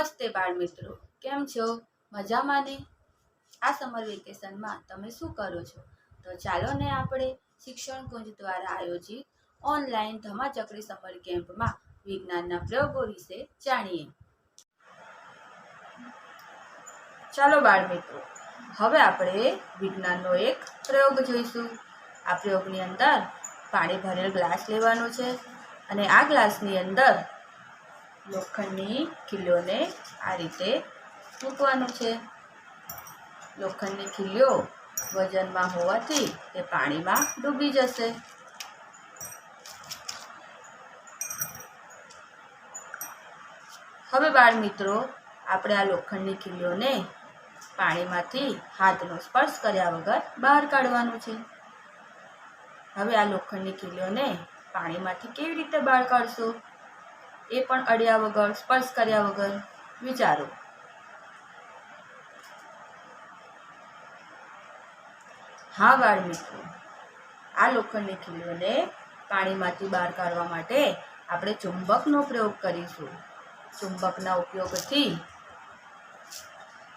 નમસ્તે બાળ મિત્રો. કેમ છો? મજામાં ને? આ સમર વેકેશનમાં તમે શું કરો છો? તો ચાલો ને આપણે શિક્ષણ કુંજ દ્વારા આયોજિત ઓનલાઈન ધમાચકડી સમર કેમ્પમાં વિજ્ઞાનના પ્રયોગો વિશે જાણીએ. ચાલો બાળ મિત્રો, હવે આપણે વિજ્ઞાનનો એક પ્રયોગ જોઈશું. આ પ્રયોગની અંદર પાણી ભરેલ ગ્લાસ લેવાનો છે અને આ ગ્લાસની અંદર લોખંડની ખીલીઓને આ રીતે મૂકવાનું છે. લોખંડની ખીલીઓ વજનમાં હોવાથી તે પાણીમાં ડૂબી જશે. હવે બાળ મિત્રો, આપણે આ લોખંડની ખીલીઓને પાણીમાંથી હાથનો સ્પર્શ કર્યા વગર બહાર કાઢવાનું છે. હવે આ લોખંડની ખીલીઓને પાણીમાંથી કેવી રીતે બહાર કાઢશો? એ પણ અડ્યા વગર, સ્પર્શ કર્યા વગર વિચારો. હા, બાળ મિત્રો, આ લોખંડની ખીલીઓને પાણીમાંથી બહાર કાઢવા માટે આપણે ચુંબકનો પ્રયોગ કરીશું. ચુંબકના ઉપયોગથી,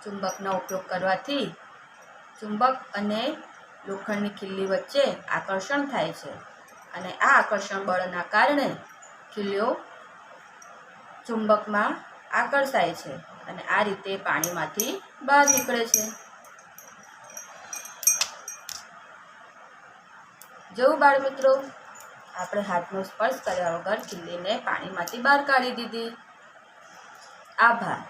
ચુંબકનો ઉપયોગ કરવાથી ચુંબક અને લોખંડની ખીલી વચ્ચે આકર્ષણ થાય છે. અને આ આકર્ષણ બળના કારણે ખીલીઓ ચુંબકમાં આકર્ષાય છે અને આ રીતે પાણીમાંથી બહાર નીકળે છે. જેવું બાળ મિત્રો આપણે હાથનો સ્પર્શ કર્યા વગર ખીલીને પાણીમાંથી બહાર કાઢી દીધી. આભાર.